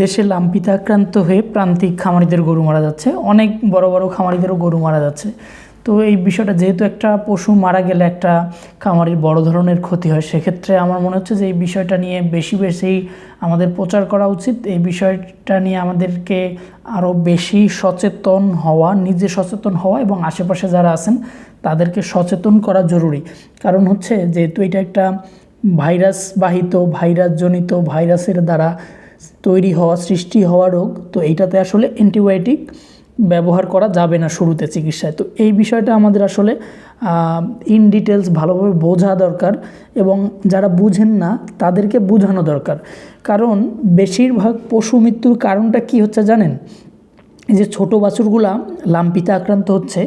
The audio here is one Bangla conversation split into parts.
দেশে লাম্পিতে আক্রান্ত হয়ে প্রান্তিক খামারিদের গরু মারা যাচ্ছে। অনেক বড় বড় খামারিদেরও গরু মারা যাচ্ছে। তো এই বিষয়টা যেহেতু একটা পশু মারা গেলে একটা খামারির বড় ধরনের ক্ষতি হয়, সেক্ষেত্রে আমার মনে হচ্ছে যে এই বিষয়টা নিয়ে বেশি বেশি আমাদের প্রচার করা উচিত। এই বিষয়টা নিয়ে আমাদেরকে আরও বেশি সচেতন হওয়া, নিজে সচেতন হওয়া এবং আশেপাশে যারা আছেন তাদেরকে সচেতন করা জরুরি। কারণ হচ্ছে যেহেতু এটা একটা ভাইরাস বাহিত ভাইরাসজনিত ভাইরাসের দ্বারা তৈরি হওয়া, সৃষ্টি হওয়া রোগ, তো এইটাতে আসলে অ্যান্টিবায়োটিক ব্যবহার করা যাবে না শুরুতে চিকিৎসায়। তো এই বিষয়টা আমাদের আসলে ইন ডিটেলস ভালোভাবে বোঝা দরকার এবং যারা বুঝেন না, তাদেরকে বোঝানো দরকার। কারণ বেশিরভাগ পশু মৃত্যুর কারণটা কি হচ্ছে জানেন? এই যে ছোটো বাছুরগুলা লাম্পিতে আক্রান্ত হচ্ছে,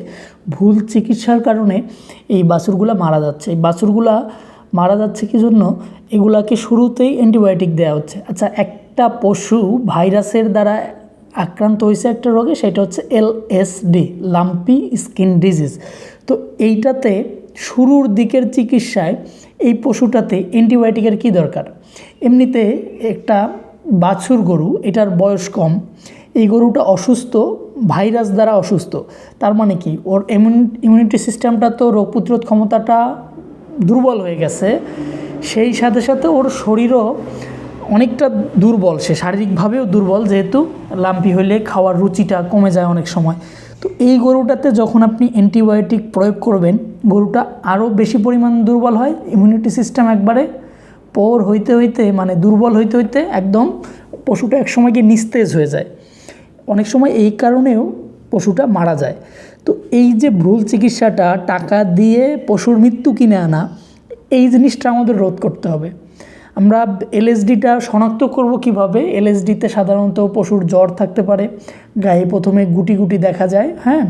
ভুল চিকিৎসার কারণে এই বাছুরগুলা মারা যাচ্ছে। এই বাছুরগুলা মারা যাচ্ছে কি জন্য? এগুলাকে শুরুতেই অ্যান্টিবায়োটিক দেওয়া হচ্ছে। আচ্ছা একটা পশু ভাইরাসের দ্বারা আক্রান্ত হয়েছে একটা রোগে, সেটা হচ্ছে এলএসডি লাম্পি স্কিন ডিজিজ। তো এইটাতে শুরুর দিকের চিকিৎসায় এই পশুটাতে অ্যান্টিবায়োটিকের কী দরকার? এমনিতে একটা বাছুর গরু, এটার বয়স কম, এই গরুটা অসুস্থ, ভাইরাস দ্বারা অসুস্থ। তার মানে কি? ওর ইমিউনিটি সিস্টেমটা তো রোগ প্রতিরোধ ক্ষমতাটা দুর্বল হয়ে গেছে। সেই সাথে সাথে ওর শরীরও অনেকটা দুর্বল, সে শারীরিকভাবেও দুর্বল যেহেতু, লাম্পি হলে খাওয়ার রুচিটা কমে যায় অনেক সময়। তো এই গরুটাতে যখন আপনি অ্যান্টিবায়োটিক প্রয়োগ করবেন, গরুটা আরও বেশি পরিমাণ দুর্বল হয় ইমিউনিটি সিস্টেম একবারে পর হইতে হইতে মানে দুর্বল হইতে হইতে একদম পশুটা একসময় গিয়ে নিস্তেজ হয়ে যায়। অনেক সময় এই কারণেও পশুটা মারা যায়। তো এই যে ভুল চিকিৎসাটা টাকা দিয়ে পশুর মৃত্যু কিনে আনা, এই জিনিসটা আমাদের রোধ করতে হবে। আমরা এলএসডিটা শনাক্ত করব কীভাবে? এলএসডিতে সাধারণত পশুর জ্বর থাকতে পারে, গায়ে প্রথমে গুটি গুটি দেখা যায় হ্যাঁ?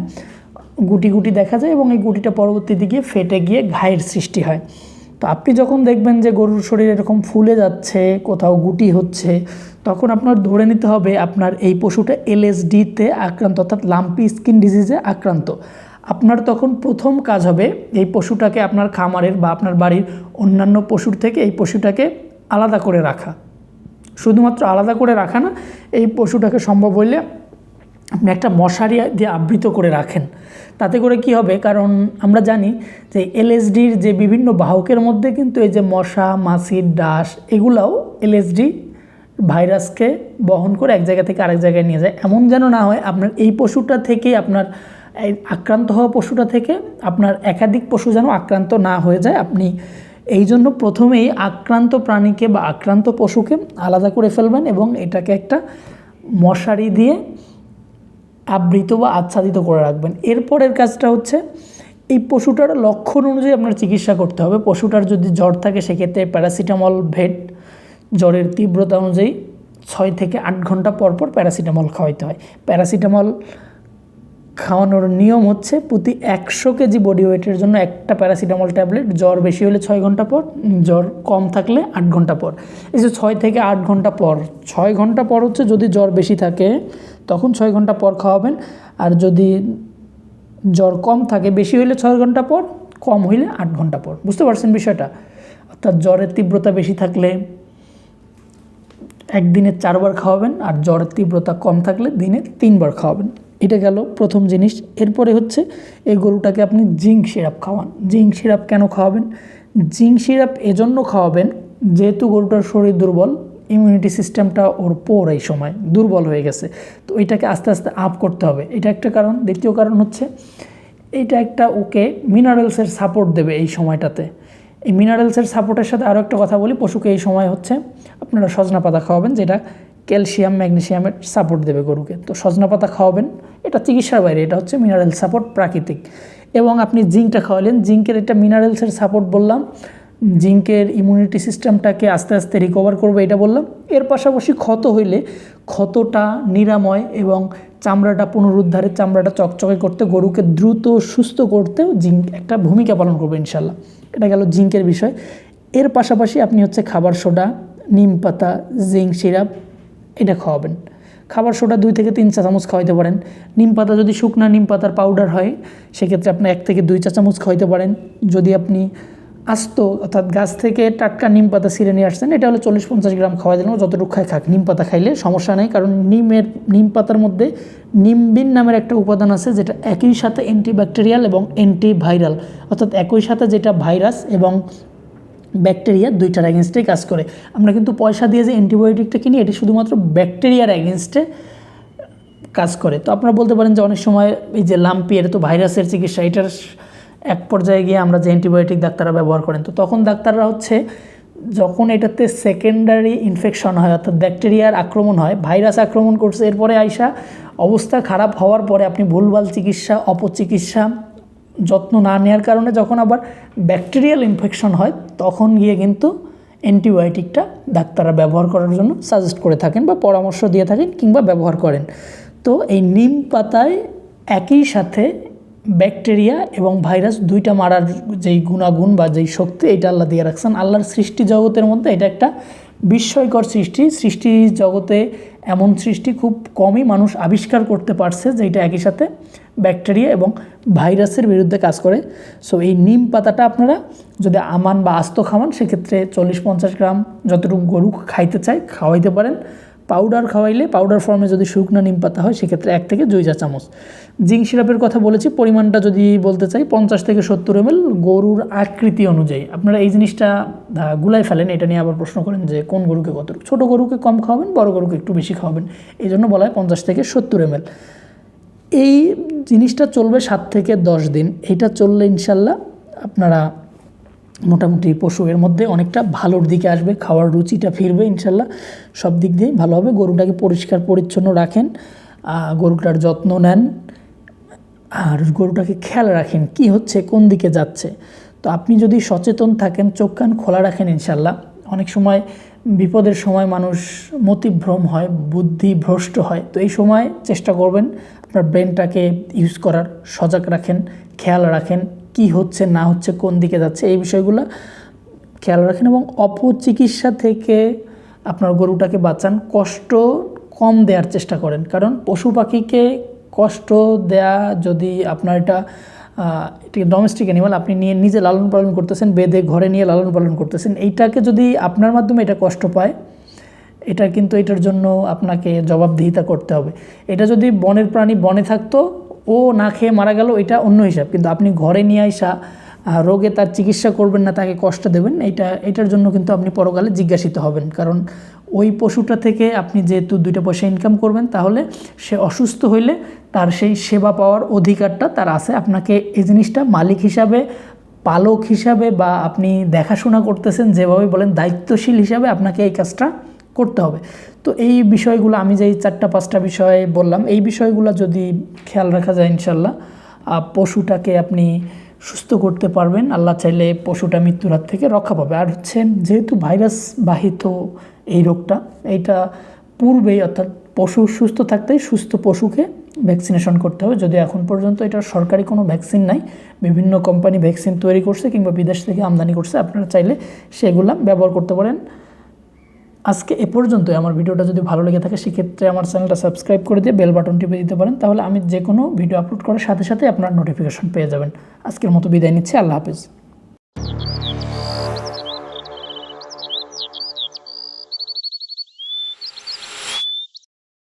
গুটি গুটি দেখা যায় এবং এই গুটিটা পরবর্তীতে গিয়ে ফেটে গিয়ে ঘায়ের সৃষ্টি হয়। তো আপনি যখন দেখবেন যে গরুর শরীর এরকম ফুলে যাচ্ছে, কোথাও গুটি হচ্ছে, তখন আপনার ধরে নিতে হবে আপনার এই পশুটা এলএসডিতে আক্রান্ত, অর্থাৎ লাম্পি স্কিন ডিজিজে আক্রান্ত। আপনার তখন প্রথম কাজ হবে এই পশুটাকে আপনার খামারের বা আপনার বাড়ির অন্যান্য পশুর থেকে এই পশুটাকে আলাদা করে রাখা। শুধুমাত্র আলাদা করে রাখা না, এই পশুটাকে সম্ভব হইলে আপনি একটা মশারি দিয়ে আবৃত করে রাখেন। তাতে করে কি হবে? কারণ আমরা জানি যে এলএসডির যে বিভিন্ন বাহকের মধ্যে কিন্তু এই যে মশা মাছির ডাস এগুলাও এলএসডি ভাইরাসকে বহন করে এক জায়গা থেকে আরেক জায়গায় নিয়ে যায়। এমন যেন না হয় আপনার এই পশুটা থেকে আপনার আক্রান্ত হওয়া পশুটা থেকে আপনার একাধিক পশু যেন আক্রান্ত না হয়ে যায়। আপনি এই জন্য প্রথমেই আক্রান্ত প্রাণীকে বা আক্রান্ত পশুকে আলাদা করে ফেলবেন এবং এটাকে একটা মশারি দিয়ে আবৃত বা আচ্ছাদিত করে রাখবেন। এরপরের কাজটা হচ্ছে এই পশুটার লক্ষণ অনুযায়ী আপনার চিকিৎসা করতে হবে। পশুটার যদি জ্বর থাকে, সেক্ষেত্রে প্যারাসিটামল, ভেট, জ্বরের তীব্রতা অনুযায়ী ছয় থেকে আট ঘণ্টা পর পর প্যারাসিটামল খাওয়াইতে হয়। প্যারাসিটামল খাওয়ানোর নিয়ম হচ্ছে প্রতি একশো কেজি বডি ওয়েটের জন্য একটা প্যারাসিটামল ট্যাবলেট জ্বর বেশি হলে ছয় ঘণ্টা পর, জ্বর কম থাকলে আট ঘণ্টা পর। এই যে ছয় থেকে আট ঘণ্টা পর, ছয় ঘণ্টা পর হচ্ছে যদি জ্বর বেশি থাকে, তখন ছয় ঘণ্টা পর খাওয়াবেন। আর যদি জ্বর কম থাকে, বেশি হইলে ছয় ঘণ্টা পর, কম হইলে আট ঘণ্টা পর। বুঝতে পারছেন বিষয়টা? অর্থাৎ জ্বরের তীব্রতা বেশি থাকলে একদিনে চারবার খাওয়াবেন, আর জ্বরের তীব্রতা কম থাকলে দিনে তিনবার খাওয়াবেন। এটা গেল প্রথম জিনিস। এরপরে হচ্ছে এই গরুটাকে আপনি জিঙ্ক সিরাপ খাওয়ান। জিঙ্ক সিরাপ কেন খাওয়াবেন? জিঙ্ক সিরাপ এজন্য খাওয়াবেন যেহেতু গরুটার শরীর দুর্বল ইমিউনিটি সিস্টেমটা ওর পোর এই সময়, দুর্বল হয়ে গেছে। তো এটাকে আস্তে আস্তে আপ করতে হবে। এটা একটা কারণ। দ্বিতীয় কারণ হচ্ছে এটা একটা ওকে মিনারেলসের সাপোর্ট দেবে এই সময়টাতে। এই মিনারেলসের সাপোর্টের সাথে আরও একটা কথা বলি। পশুকে এই সময় হচ্ছে আপনারা সজনা পাতা খাওয়াবেন, যেটা ক্যালসিয়াম, ম্যাগনেসিয়ামের সাপোর্ট দেবে গরুকে। তো সজনা পাতা খাওয়াবেন, এটা চিকিৎসার বাইরে, এটা হচ্ছে মিনারেল সাপোর্ট প্রাকৃতিক। এবং আপনি জিঙ্কটা খাওয়ালেন, জিঙ্কের এটা মিনারেলসের সাপোর্ট বললাম, জিঙ্কের ইমিউনিটি সিস্টেমটাকে আস্তে আস্তে রিকভার করবে এটা বললাম। এর পাশাপাশি ক্ষত হইলে ক্ষতটা নিরাময় এবং চামড়াটা পুনরুদ্ধারের চামড়াটা চকচকে করতে, গরুকে দ্রুত সুস্থ করতেও জিঙ্ক একটা ভূমিকা পালন করবে ইনশাল্লাহ। এটা গেল জিঙ্কের বিষয়। এর পাশাপাশি আপনি হচ্ছে খাবার সোডা, নিম পাতা, জিঙ্ক, সিরাপ এটা খাওয়াবেন। খাবার সোডা দুই থেকে তিন চা চামচ খাওয়াইতে পারেন। নিম পাতা যদি শুকনা নিম পাতার পাউডার হয়, সেক্ষেত্রে আপনি এক থেকে দুই চা চামচ খাওয়াইতে পারেন। যদি আপনি আস্ত, অর্থাৎ গাছ থেকে টাটকা নিম পাতা ছিঁড়ে নিয়ে আসছেন, এটা হলো চল্লিশ পঞ্চাশ গ্রাম খাওয়া দিলেও যতটুকু খায় খাক। নিম পাতা খাইলে সমস্যা নেই, কারণ নিমের, নিম পাতার মধ্যে নিমবিন নামের একটা উপাদান আছে, যেটা একই সাথে অ্যান্টিব্যাকটেরিয়াল এবং অ্যান্টিভাইরাল অর্থাৎ একই সাথে যেটা ভাইরাস এবং ব্যাকটেরিয়া দুইটার অ্যাগেনস্টেই কাজ করে। আমরা কিন্তু পয়সা দিয়ে যে অ্যান্টিবায়োটিকটা কিনি, এটি শুধুমাত্র ব্যাকটেরিয়ার অ্যাগেনস্টে কাজ করে। তো আপনারা বলতে পারেন যে অনেক সময় এই যে লাম্পি, এটা তো ভাইরাসের চিকিৎসা, এটার এক পর্যায়ে গিয়ে আমরা যে অ্যান্টিবায়োটিক ডাক্তাররা ব্যবহার করেন, তো তখন ডাক্তাররা হচ্ছে যখন এটাতে সেকেন্ডারি ইনফেকশন হয়, অর্থাৎ ব্যাকটেরিয়ার আক্রমণ হয়, ভাইরাস আক্রমণ করছে, এরপরে আইসা অবস্থা খারাপ হওয়ার পরে আপনি ভুলভাল চিকিৎসা, অপচিকিৎসা যত্ন না নেওয়ার কারণে যখন আবার ব্যাকটেরিয়াল ইনফেকশন হয়, তখন গিয়ে কিন্তু অ্যান্টিবায়োটিকটা ডাক্তাররা ব্যবহার করার জন্য সাজেস্ট করে থাকেন বা পরামর্শ দিয়ে থাকেন কিংবা ব্যবহার করেন। তো এই নিম পাতায় একই সাথে ব্যাকটেরিয়া এবং ভাইরাস দুইটা মারার যেই গুণাগুণ বা যেই শক্তি এটা আল্লাহ দিয়ে রাখছেন। আল্লাহর সৃষ্টি জগতের মধ্যে এটা একটা বিস্ময়কর সৃষ্টি। সৃষ্টি জগতে এমন সৃষ্টি খুব কমই মানুষ আবিষ্কার করতে পারছে যে এটা একই সাথে ব্যাকটেরিয়া এবং ভাইরাসের বিরুদ্ধে কাজ করে। সো এই নিম পাতাটা আপনারা যদি আমান বা আস্ত খাওয়ান, সেক্ষেত্রে চল্লিশ পঞ্চাশ গ্রাম যতটুকু গরু খাইতে চায়, খাওয়াইতে পারেন। পাউডার খাওয়াইলে পাউডার ফর্মে যদি শুকনো নিম পাতা হয়, সেক্ষেত্রে এক থেকে দুই চা চামচ। জিঙ্ক সিরাপের কথা বলেছি, পরিমাণটা যদি বলতে চাই, পঞ্চাশ থেকে সত্তর এম গরুর আকৃতি অনুযায়ী। আপনারা এই জিনিসটা গুলাই ফেলেন, এটা নিয়ে আবার প্রশ্ন করেন যে কোন গরুকে কত ছোটো গরুকে কম খাওয়াবেন, বড় গরুকে একটু বেশি খাওয়াবেন, এই জন্য বলা হয় পঞ্চাশ থেকে সত্তর এম এই জিনিসটা চলবে সাত থেকে দশ দিন। এটা চললে ইনশাল্লাহ আপনারা মোটামুটি পশু এর মধ্যে অনেকটা ভালোর দিকে আসবে, খাওয়ার রুচিটা ফিরবে ইনশাল্লাহ। সব দিক দিয়েই ভালো হবে। গরুটাকে পরিষ্কার, পরিচ্ছন্ন রাখেন গরুটার যত্ন নেন। আর গরুটাকে খেয়াল রাখেন কি হচ্ছে, কোন দিকে যাচ্ছে। তো আপনি যদি সচেতন থাকেন, চোখ কান খোলা রাখেন ইনশাল্লাহ। অনেক সময় বিপদের সময় মানুষ মতিভ্রম হয়, বুদ্ধি ভ্রষ্ট হয়। তো এই সময় চেষ্টা করবেন আপনার ব্রেনটাকে ইউজ করার, সজাগ রাখেন, খেয়াল রাখেন। কি হচ্ছে, না হচ্ছে, কোন দিকে যাচ্ছে, এই বিষয়গুলো খেয়াল রাখেন এবং অপচিকিৎসা থেকে আপনার গরুটাকে বাঁচান। কষ্ট কম দেওয়ার চেষ্টা করেন। কারণ পশু পাখিকে কষ্ট দেয়া যদি আপনার এটা এটি ডোমেস্টিক অ্যানিমাল আপনি নিয়ে নিজে লালন পালন করতেছেন, বেঁধে ঘরে নিয়ে লালন পালন করতেছেন, এইটাকে যদি আপনার মাধ্যমে এটা কষ্ট পায়, এটা কিন্তু এটার জন্য আপনাকে জবাবদিহিতা করতে হবে। এটা যদি বনের প্রাণী বনে থাকতো ও না খেয়ে মারা গেল, এটা অন্য হিসাব। কিন্তু আপনি ঘরে নিয়ে আসা রোগে তার চিকিৎসা করবেন না, তাকে কষ্ট দেবেন এটা এটার জন্য কিন্তু আপনি পরকালে জিজ্ঞাসিত হবেন। কারণ ওই পশুটা থেকে আপনি যেহেতু দুইটা পয়সা ইনকাম করবেন, তাহলে সে অসুস্থ হইলে তার সেই সেবা পাওয়ার অধিকারটা তার আছে। আপনাকে এই জিনিসটা মালিক হিসাবে, পালক হিসাবে বা আপনি দেখাশোনা করতেছেন, যেভাবে বলেন, দায়িত্বশীল হিসাবে আপনাকে এই কাজটা করতে হবে। তো এই বিষয়গুলো আমি যে এই চারটা, পাঁচটা বিষয় বললাম, এই বিষয়গুলো যদি খেয়াল রাখা যায় ইনশাল্লাহ পশুটাকে আপনি সুস্থ করতে পারবেন। আল্লাহ চাইলে পশুটা মৃত্যুর হাত থেকে রক্ষা পাবে। আর হচ্ছে যেহেতু ভাইরাস বাহিত এই রোগটা, এইটা পূর্বেই অর্থাৎ পশু সুস্থ থাকতেই সুস্থ পশুকে ভ্যাকসিনেশন করতে হবে। যদি এখন পর্যন্ত এটা সরকারি কোনো ভ্যাকসিন নাই, বিভিন্ন কোম্পানি ভ্যাকসিন তৈরি করছে কিংবা বিদেশ থেকে আমদানি করছে, আপনারা চাইলে সেগুলা ব্যবহার করতে পারেন। আজকে এ পর্যন্ত আমার ভিডিওটা যদি ভালো লেগে থাকে, সেক্ষেত্রে আমার চ্যানেলটা সাবস্ক্রাইব করে দিয়ে বেল বাটন টিপে দিতে পারেন। তাহলে আমি যে কোনো ভিডিও আপলোড করার সাথে সাথে আপনার নোটিফিকেশন পেয়ে যাবেন। আজকের মতো বিদায় নিচ্ছি। আল্লাহ হাফিজ।